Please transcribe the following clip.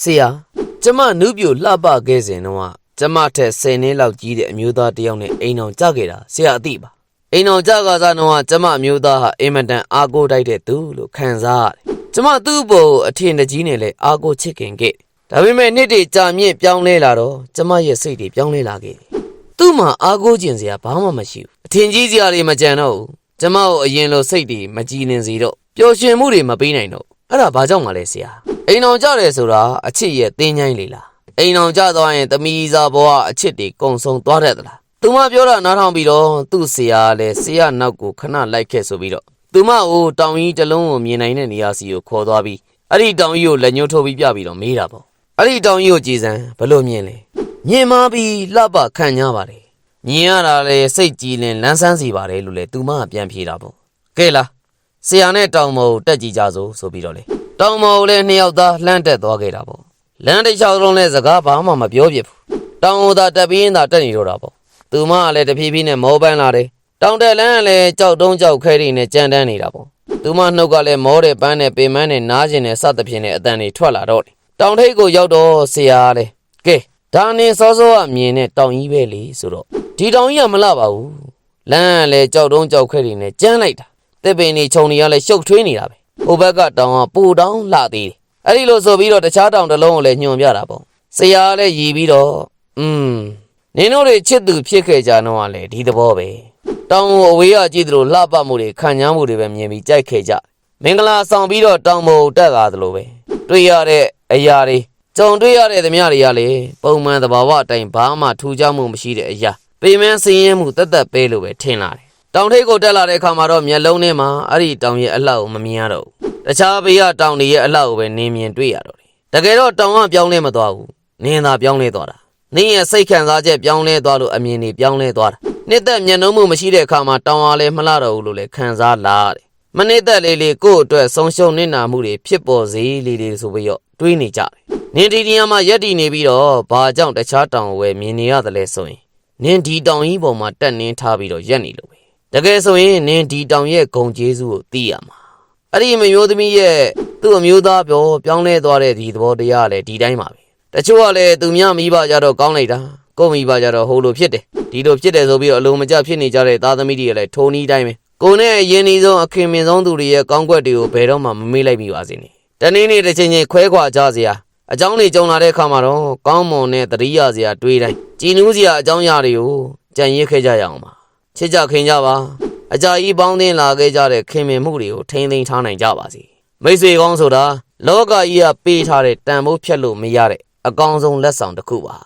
ဆရာကျမနုပြိုလှပခဲ့စဉ်တော့ကျမထက်10နှစ်လောက်ကြီးတဲ့အမျိုးသားတစ်ယောက်နဲ့အိမ်အောင်ကြခဲ့တာဆရာအသိပါအိမ်အောင်ကြကစားတော့ကျမအမျိုးသားဟာအင်မတန်အားကိုးတိုက်တဲ့သူလို့ခံစားရတယ်ကျမသူ့ဘောအထင်တကြီးနဲ့လည်းအားကိုးချစ်ခင်ခဲ့ဒါပေမဲ့နှစ်တွေကြာမြင့်ပြောင်းလဲလာတော့ကျမရဲ့စိတ်တွေပြောင်းလဲလာခဲ့တယ်သူ့မှာအားကိုးခြင်းစရာဘာမှမရှိဘူးအထင်ကြီးစရာတွေမကြံတော့ဘူးကျမကိုအရင်လိုစိတ်တွေမကြည်နေစေတော့ပျော်ရွှင်မှုတွေမပေးနိုင်တော့ အဲ့ဒါဘာကြောင့်မလဲဆရာအိမ်အောင်ကြတယ်ဆိုတာအချစ်ရဲ့တင်းချိုင်းလေလားအိမ်အောင်ကြသွားရင်သမီးစားဘဝအချစ်တွေကုံဆုံးသွားတတ်သလားသူမပြောတာနားထောင်ပြီးတော့သူ့ဆရာကလည်းဆရာနောက်ကိုခဏလိုက်ခဲ့ဆိုပြီးတော့သူမကိုတောင်ကြီးတစ်လုံးကိုမြင်နိုင်တဲ့နေရာစီကိုခေါ်သွားပြီးအဲ့ဒီတောင်ကြီးကိုလက်ညှိုးထိုးပြီးပြပြီးတော့မေးတာပေါ့အဲ့ဒီတောင်ကြီးကိုကြည်စမ်းဘယ်လိုမြင်လဲမြင်မပြီးလှပခံ냐ပါလေမြင်ရတာလေစိတ်ကြည်လင်လန်းဆန်းစီပါတယ်လို့လေသူမကပြန်ဖြေတာပေါ့ကဲလား ဆရာနဲ့တောင်မောကိုတက်ကြည့်ကြစို့ဆိုပြီးတော့လေတောင်မောကိုလည်းနှစ်ယောက်သားလှမ်းတက်သွားခဲ့တာပေါ့လမ်းတစ်လျှောက်လုံးလဲစကားဘာမှမပြောပြဘူးတောင်ဟိုသာတက်ပြီးရင်သာတက်နေတော့တာပေါ့သူမကလည်းတဖြည်းဖြည်းနဲ့မောပန်းလာတယ်တောင်တက်လန်းကလည်းကြောက်တုံးကြောက်ခဲတွေနဲ့ကြမ်းတမ်းနေတာပေါ့သူမနှုတ်ကလည်းမောတဲ့ပန်းနဲ့ပင်မန်းနဲ့နားကျင်နဲ့စသဖြင့်နဲ့အတန်တွေထွက်လာတော့တယ်တောင်ထိပ်ကိုရောက်တော့ဆရာကလည်းကဲဒါနေစောစောကမြင်တဲ့တောင်ကြီးပဲလေဆိုတော့ဒီတောင်ကြီးကမလှပါဘူးလမ်းကလည်းကြောက်တုံးကြောက်ခဲတွေနဲ့ကြမ်းလိုက်တာ တစ်ပင်တွေခြုံတွေကလည်းရှုပ်ထွေးနေတာပဲဟိုဘက်ကတောင်ကပူတောင်လှသေးတယ်အဲ့ဒီလိုဆိုပြီးတော့တခြားတောင်တစ်လုံးကိုလည်းညွန်ပြတာပေါ့ဆရာကလည်းရည်ပြီးတော့อืมနင်တို့တွေချစ်သူဖြစ်ခဲ့ကြတော့ကလည်းဒီသဘောပဲတောင်ကိုအဝေးကကြည့်သလိုလှပမှုတွေခံညားမှုတွေပဲမြင်ပြီးကြိုက်ခဲ့ကြမင်္ဂလာဆောင်ပြီးတော့တောင်ပေါ်တက်လာသလိုပဲတွေ့ရတဲ့အရာတွေကြုံတွေ့ရတဲ့သမျှတွေကလေပုံမှန်သဘာဝအတိုင်းဘာမှထူးခြားမှုမရှိတဲ့အရာပေမန်းစင်းရဲမှုတသက်ပဲလို့ပဲထင်လာတယ် တောင်ထိပ်ကိုတက်လာတဲ့အခါမှာတော့မျက်လုံးထဲမှာအဲ့ဒီတောင်ရဲ့အလှကိုမမြင်ရတော့ဘူးတခြားဘေးကတောင်တွေရဲ့အလှကိုပဲနင်းမြင်တွေ့ရတော့တယ်တကယ်တော့တောင်ကပြောင်းလဲမသွားဘူးနင်းသာပြောင်းလဲသွားတာနင်းရဲ့စိတ်ခံစားချက်ပြောင်းလဲသွားလို့အမြင်တွေပြောင်းလဲသွားတာနှစ်သက်မျက်နှာမှုမရှိတဲ့အခါမှာတောင်အားလည်းမလှတော့ဘူးလို့လည်းခံစားလာရတယ်မနစ်သက်လေးလေးကိုယ့်အတွက်ဆုံးရှုံးနစ်နာမှုတွေဖြစ်ပေါ်စေလေးလေးဆိုပြီးတော့တွေးနေကြတယ်နင်းဒီနေရာမှာရက်တည်နေပြီးတော့ဘာကြောင့်တခြားတောင်ကိုပဲမြင်နေရတယ်လဲဆိုရင်နင်းဒီတောင်ကြီးပေါ်မှာတက်နင်းထားပြီးတော့ရက်နေလို့ပဲ တကယ်ဆိုရင်နင်းဒီတောင်ရဲ့ဂုံကျေးဇူးကိုသိရမှာအဲ့ဒီမမျိုးသမီးရဲ့သူ့အမျိုးသားပြောပြောင်းလဲသွားတဲ့ဒီသဘောတရားကလည်းဒီတိုင်းပါပဲတချို့ကလည်းသူများမိဘကြတော့ကောင်းလိုက်တာကိုယ့်မိဘကြတော့ဟိုလိုဖြစ်တယ်ဒီလိုဖြစ်တယ်ဆိုပြီးတော့အလိုမကျဖြစ်နေကြတဲ့သားသမီးတွေကလည်းထိုးနီးတိုင်းပဲကိုယ်နဲ့အရင်နီးဆုံးအခင်မင်ဆုံးသူတွေရဲ့ကောင်းကွက်တွေကိုဘယ်တော့မှမမေ့လိုက်မိပါစေနဲ့တနေ့နေ့တစ်ချိန်ချိန်ခွဲခွာကြစရာအကြောင်းတွေကြုံလာတဲ့အခါမှာတော့ကောင်းမွန်တဲ့တရိယာစရာတွေးတိုင်းကြည်နူးစရာအကြောင်းအရာတွေကိုကြံရစ်ခဲ့ကြရအောင်ပါ ချစ်ကြခင်ကြပါအကြာကြီးပေါင်းသင်းလာခဲ့ကြတဲ့ခင်မင်မှုတွေကိုထိန်းသိမ်းထားနိုင်ကြပါစေမိတ်ဆွေကောင်းဆိုတာလောကကြီးကပေးထားတဲ့တန်ဖိုးဖြတ်လို့မရတဲ့အကောင်းဆုံးလက်ဆောင်တစ်ခုပါ